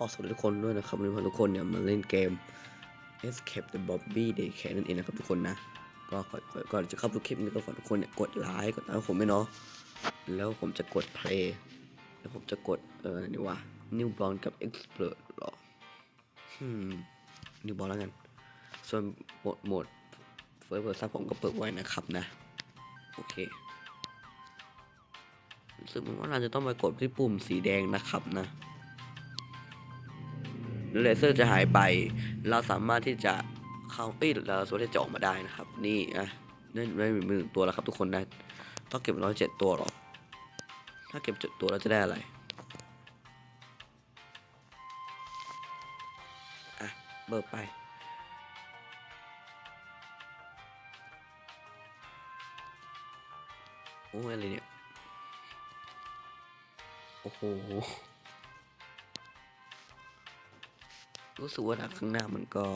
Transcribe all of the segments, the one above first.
ขอสวัสดีทุกคนด้วยนะครับวันนี้ทุกคนเนี่ยมาเล่นเกม Escape the Bobby Day Care นั่นเองนะครับทุกคนนะ ก็ก่อนก่อนจะเข้าดูคลิปนี้ก็ฝากทุกคนเนี่ยกดไลค์กดติดตามผมไม่เนาะแล้วผมจะกด play แล้วผมจะกดเออนี่ว่า New b o n กับ Explode หรออืม New b o n แล้วกัน ส่วนโหมดโหมดเฟิร์สเวอร์ซัผมก็เปิดไว้นะครับนะ โอเครู้สึกเหมือนว่าเราจะต้องไปกดที่ปุ่มสีแดงนะครับนะ เลเซอร์จะหายไป เราสามารถที่จะเข้าเอ้ยเราสามารถที่จะออกมาได้นะครับ นี่อะนั่นไม่มีมือตัวแล้วครับทุกคนนะต้องเก็บร้อยเจ็ดตัวหรอ ถ้าเก็บเจ็ดตัวเราจะได้อะไรอะเบิกไปโอ้ยอะไรเนี่ย โอ้โห รู้สึกว่าดักข้างหน้ามันก็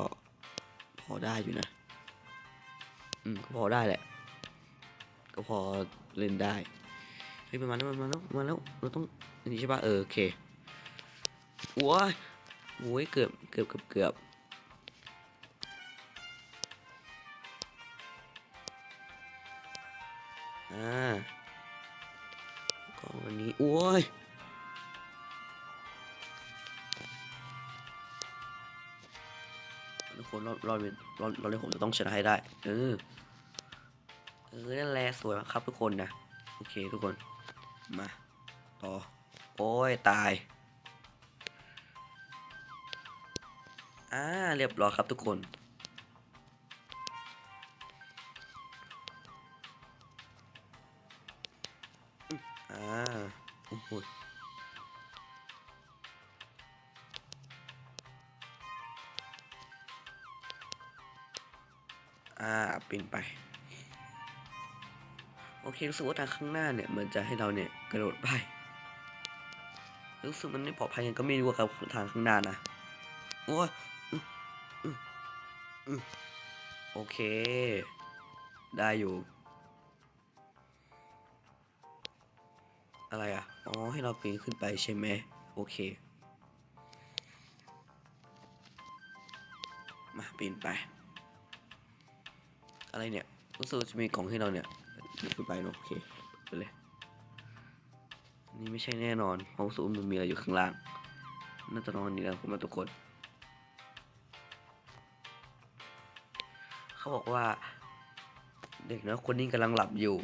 พอได้อยู่นะ อืม ก็พอได้แหละ ก็พอเล่นได้เฮ้ยมันมาแล้วมันมาแล้วมันมาแล้วเราต้องอันนี้ใช่ป่ะเออโอเคโอ้ยโอ้ยเกือบเกือบเกือบเกือบอ่าก็วันนี้โอ้ย ทุกคนรอบรอบรอบรอบนี้ผมจะต้องชนะให้ได้ เออ เออ นั่นแหละสวยมากครับทุกคนนะ โอเคทุกคน มา ต่อ โอ้ย ตาย อ่า เรียบร้อยครับทุกคนอ่าโอ้โห ปีนไป โอเครู้สึกว่าทางข้างหน้าเนี่ย มันจะให้เราเนี่ย กระโดดไป รู้สึกมันไม่ปลอดภัยยังก็ไม่รู้ครับทางข้างหน้านะ โอ้ยโอเค ได้อยู่ อะไรอะ อ๋อ ให้เราปีนขึ้นไปใช่ไหม โอเค มาปีนไป อะไรเนี่ยรู้สึกว่าจะมีกล่องให้เราเนี่ยขึ้นไปเนอะโอเคไปเลยอันนี้ไม่ใช่แน่นอนเพราะรู้สึกว่ามันมีอะไรอยู่ข้างล่างน่าจะนอนนี่แหละผมว่าทุกคนเขาบอกว่า เด็กน้อยคนนี้กำลังหลับอยู่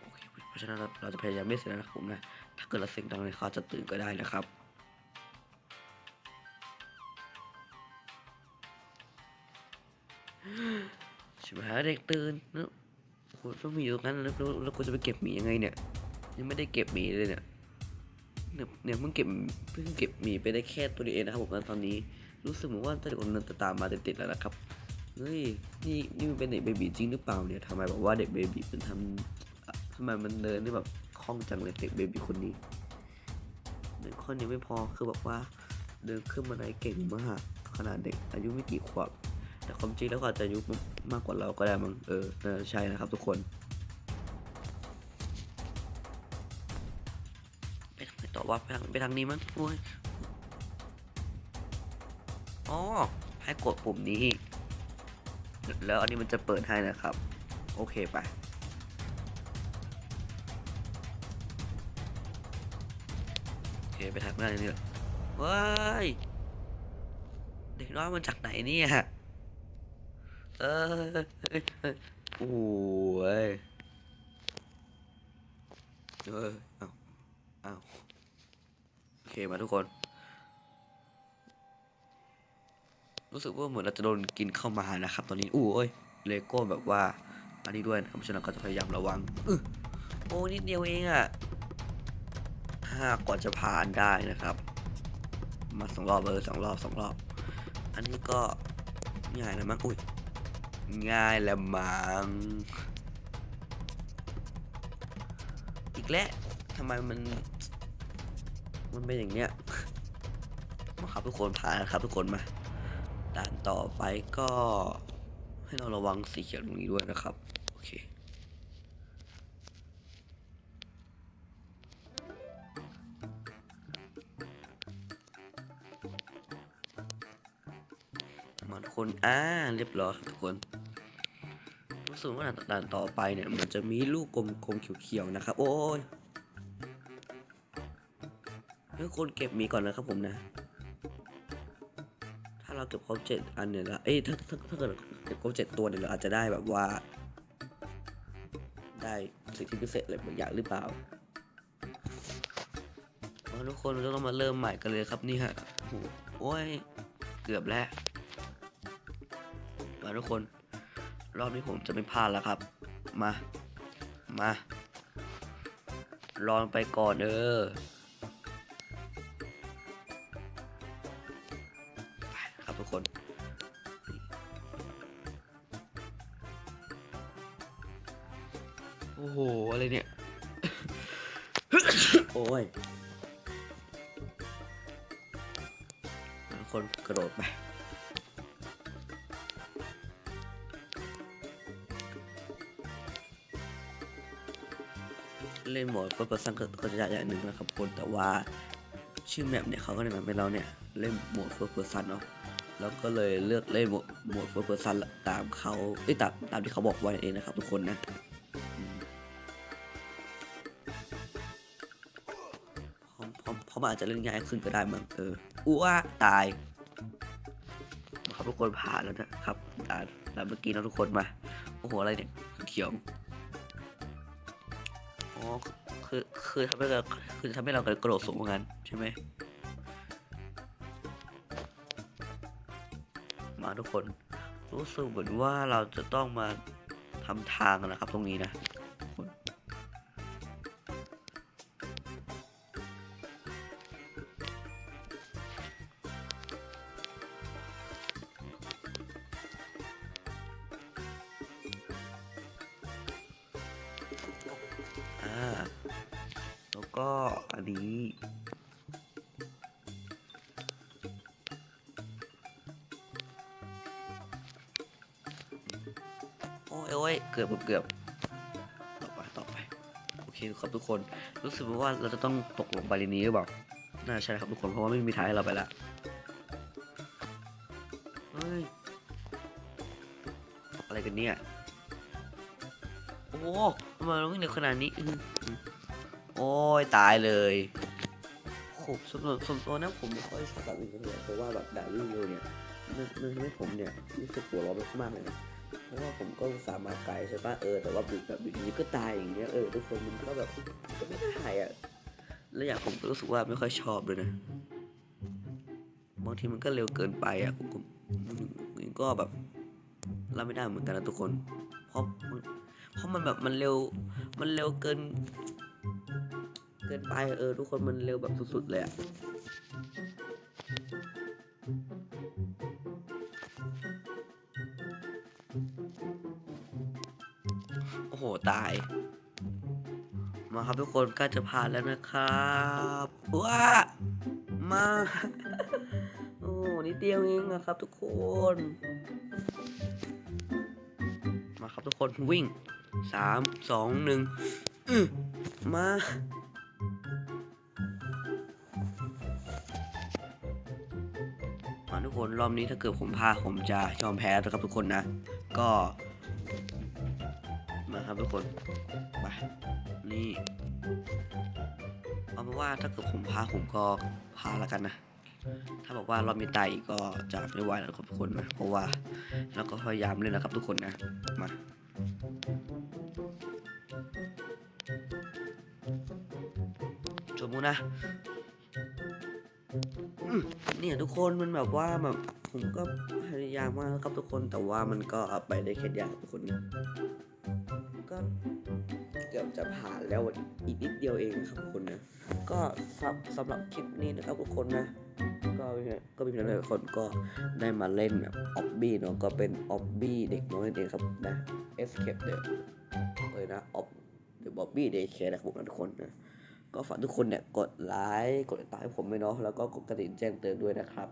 โอเคเพราะฉะนั้นเราเราจะพยายามไม่เสียนะครับผมนะถ้าเกิดเราเสียงดังเลยเขาอาจจะตื่นก็ได้นะครับ ชิบหายเด็กตื่นแล้วโอ้โหต้องมีอยู่ตรงนั้นแล้วแล้วกูจะไปเก็บหมียังไงเนี่ย ยังไม่ได้เก็บหมีเลยเนี่ยเนี่ยเนี่ยเพิ่งเก็บเพิ่งเก็บหมีไปได้แค่ตัวเดียวเองนะครับผมตอนนี้รู้สึกเหมือนว่าตัวเด็กคนนั้นจะตามมาติดๆแล้วนะครับเฮ้ยนี่นี่มันเป็นเด็กเบบีจริงหรือเปล่าเนี่ยทำไมบอกว่าเด็กเบบีมันทำทำไมมันเดินได้แบบคล่องจังเลยเด็กเบบีคนนี้เด็กคนนี้ไม่พอคือแบบว่าเดินขึ้นบันไดเก่งมากขนาดเด็กอายุไม่กี่ขวบ แต่ความจริงแล้วก็อาจจะอายุมากกว่าเราก็ได้มั้งเออใช่นะครับทุกคนไปทางไหนต่อว่าไปทางไปทางนี้มั้งโอ้ยอ๋อให้กดปุ่มนี้ แล้วอันนี้มันจะเปิดให้นะครับ โอเคไปโอเคไปทางหน้านี่เลยว้าย เด็กน้อยมันจากไหนเนี่ย เออโอ้ยเออเอาเอาโอเคมาทุกคน รู้สึกว่าเหมือนเราจะโดนกินเข้ามานะครับ ตอนนี้อู้เอ้ยเลโก้แบบว่าอันนี้ด้วยนะครับฉะนั้นก็จะพยายามระวังอื้อโอ้นิดเดียวเองอะห้ากว่าจะผ่านได้นะครับ มาสองรอบเออสองรอบสองรอบ อันนี้ก็ง่ายนะมั้งอุ้ย ง่ายละมังอีกแล้วทำไมมัน มันเป็นอย่างเนี้ยมาครับทุกคนผ่านครับทุกคนมาด่านต่อไปก็ ให้เราระวังสีเขียวตรงนี้ด้วยนะครับ โอเคมันคนอ่าเรียบร้อยครับทุกคน รู้สึกว่าด่านต่อไปเนี่ยมันจะมีลูกกลมๆเขียวๆนะครับ โอ้ยทุกคนเก็บมีก่อนนะครับผมนะ ถ้าเราเก็บครบเจ็ดอันเนี่ยละเอ้ยถ้าถ้าถ้าเกิดเก็บครบเจ็ดตัวเนี่ยเราอาจจะได้แบบว่า ได้สิทธิพิเศษอะไรบางอย่างหรือเปล่าเอาทุกคนเราต้องมาเริ่มใหม่กันเลยครับนี่ฮะโอ้โหโอ้ยเกือบแล้วมาทุกคน รอบนี้ผมจะไม่พลาดแล้วครับ มา มาลองไปก่อนเออไปครับทุกคนโอ้โห อะไรเนี่ย โอ้ยทุกคนกระโดดไป เล่นโหมดเฟิร์สเพอร์ซันก็จะอย่างหนึ่งนะครับคนแต่ว่าชื่อแมปเนี่ยเขาก็แนะนำให้เราเนี่ยเล่นโหมดเฟิร์สเพอร์ซันเนาะแล้วก็เลยเลือกเล่นโหมดโหมดเฟิร์สเพอร์ซันตามเขาเอ้ตามตามที่เขาบอกไว้เองนะครับทุกคนนะเพราะเพราะเพราะมันอาจจะเล่นง่ายขึ้นก็ได้เหมั้งเอออ้วตายครับทุกคนผ่านแล้วนะครับด่านด่านเมื่อกี้นะทุกคนมาโอ้โหอะไรเนี่ยเขียว อ๋อคือคือทำให้เราคือทำให้เรากระโดดสูงเหมือนกันใช่ไหมมาทุกคน รู้สึกเหมือนว่าเราจะต้องมาทำทางนะครับตรงนี้นะ แล้วก็อันนี้โอ้ยโอ้ยเกือบเกือบต่อไปต่อไป โอเคครับทุกคน รู้สึกว่าเราจะต้องตกลงไปในนี้หรือเปล่า น่าใช่ครับทุกคน เพราะว่าไม่มีท้างให้เราไปละเฮ้ย อะไรกันเนี่ย โอ้ มาวิ่งเร็วขนาดนี้อ๋อหือโอ้ยตายเลยโอ้โหส่วนส่วนตัวนะผมไม่ค่อยชอบแบบนี้เท่าไหร่เพราะว่าแบบด่าวิ่งเร็วเนี่ยมันมันทำให้ผมเนี่ยรู้สึกปวดร้อนมากๆเลยนะเพราะว่าผมก็สาห์มาไกลใช่ปะเออแต่ว่าแบบแบบอยู่ดีก็ตายอย่างเงี้ยเออทุกคนมันก็แบบก็ไม่ได้อะแล้วอย่างผมก็รู้สึกว่าไม่ค่อยชอบเลยนะบางทีมันก็เร็วเกินไปอะผมก็แบบรับไม่ได้เหมือนกันนะทุกคนเพราะ ราะมันแบบมันเร็ว มันเร็วเกิน เกินไปเออทุกคนมันเร็วแบบสุดๆเลยอะโอ้โห ตาย มาครับทุกคนใกล้จะผ่านแล้วนะครับว้ามาโอ้นิดเดียวเองนะครับทุกคน มาครับทุกคนวิ่ง สามสองหนึ่งมามาทุกคนรอบนี้ถ้าเกิดผมพาผมจะยอมแพ้นะครับทุกคนนะ ก็ มาครับทุกคนไปนี่เอาเป็นว่าถ้าเกิดผมพาผมก็พาแล้วกันนะถ้าบอกว่ารอบนี้ตายอีกก็จะไม่ไหวแล้วครับทุกคนนะ เพราะว่าเราก็พยายามเล่นนะครับทุกคนนะ มา จมูนะอืมเนี่ยทุกคนมันแบบว่าแบบผมก็พยายามมากนะครับทุกคนแต่ว่ามันก็ไปได้แค่อย่างทุกคนนะก็เกือบจะผ่านแล้วอีกนิดเดียวเองนะครับทุกคนนะก็สำหรับคลิปนี้นะครับทุกคนนะ ก็ก็มีเพียงหลายคนก็ได้มาเล่นแบบออบบี้เนาะก็เป็นออบบี้เด็กน้อยนั่นเองครับนะ Escape เดเลยนะออบเดอบ๊อบบี้เดย์แคร์นะครับผมทุกคนนะก็ฝากทุกคนเนี่ยกดไลค์กดติดตามให้ผมด้วยเนาะแล้วก็กดกระดิ่งแจ้งเตือนด้วยนะครับ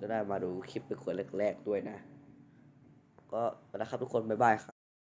จะได้มาดูคลิปเป็นคนแรกๆด้วยนะ ก็นะครับทุกคนบ๊ายบายครับ